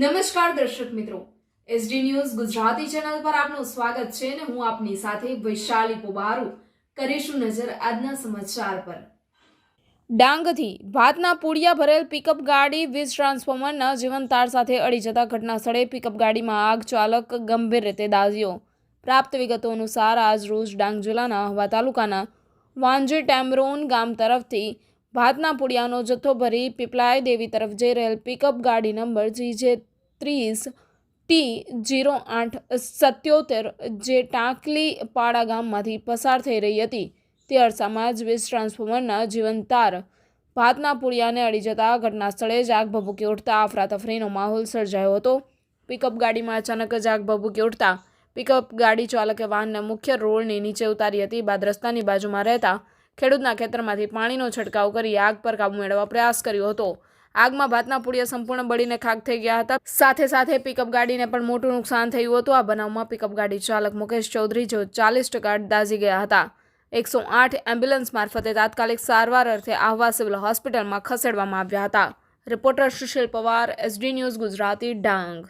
નમસ્કાર દર્શક મિત્રો. એસડી ન્યૂઝ ગુજરાતી ચેનલ પર આપનું સ્વાગત છે અને હું આપની સાથે વૈશાલી પોબારુ કરીશું નજર આજના સમાચાર પર. ડાંગથી ભાતના પૂડિયા ભરેલ પિકઅપ ગાડી વીજ ટ્રાન્સફોર્મરના જીવન તાર સાથે અડી જતા ઘટના સ્થળે પિકઅપ ગાડીમાં આગ ચાલક ગંભીર રીતે દાઝ્યો. પ્રાપ્ત વિગતો અનુસાર આજ રોજ ડાંગ જિલ્લાના હવા તાલુકાના વાંજી ટેમરોન ગામ તરફથી ભાતના પુડિયાનો જથ્થો ભરી પીપલાય દેવી તરફ જઈ રહેલ પિકઅપ ગાડી નંબર જીજે ત્રીસ, ટી જીરો આઠ, સત્યોતેર જે ટાંકલી પાડા ગામમાંથી પસાર થઈ રહી હતી. તે અરસામાં જ વીજ ટ્રાન્સફોર્મરના જીવન તાર ભાતના પુડિયાને અડી જતા ઘટના સ્થળે જ આગ ભભૂકી ઉઠતા અફરાતફરીનો માહોલ સર્જાયો હતો. પિકઅપ ગાડીમાં અચાનક જ આગ ભભૂકી ઉઠતા પિકઅપ ગાડી ચાલકે વાહનને મુખ્ય રોડની નીચે ઉતારી હતી. બાદ રસ્તાની બાજુમાં રહેતા ખેડૂતના ખેતરમાંથી પાણીનો છંટકાવ કરી આગ પર કાબુ મેળવવા પ્રયાસ કર્યો હતો. આગમાં ભાતના પુડિયા સંપૂર્ણ બળીને ખાક થઈ ગયા હતા. સાથે સાથે પિકઅપ ગાડીને પણ મોટું નુકસાન થયું હતું. આ બનાવમાં પિકઅપ ગાડી ચાલક મુકેશ ચૌધરી જેઓ ચાલીસ ટકા દાઝી ગયા હતા. એકસો આઠ એમ્બ્યુલન્સ મારફતે તાત્કાલિક સારવાર અર્થે આહવા સિવિલ હોસ્પિટલમાં ખસેડવામાં આવ્યા હતા. Reporter Sushil Pawar SD news Gujarati, Dang.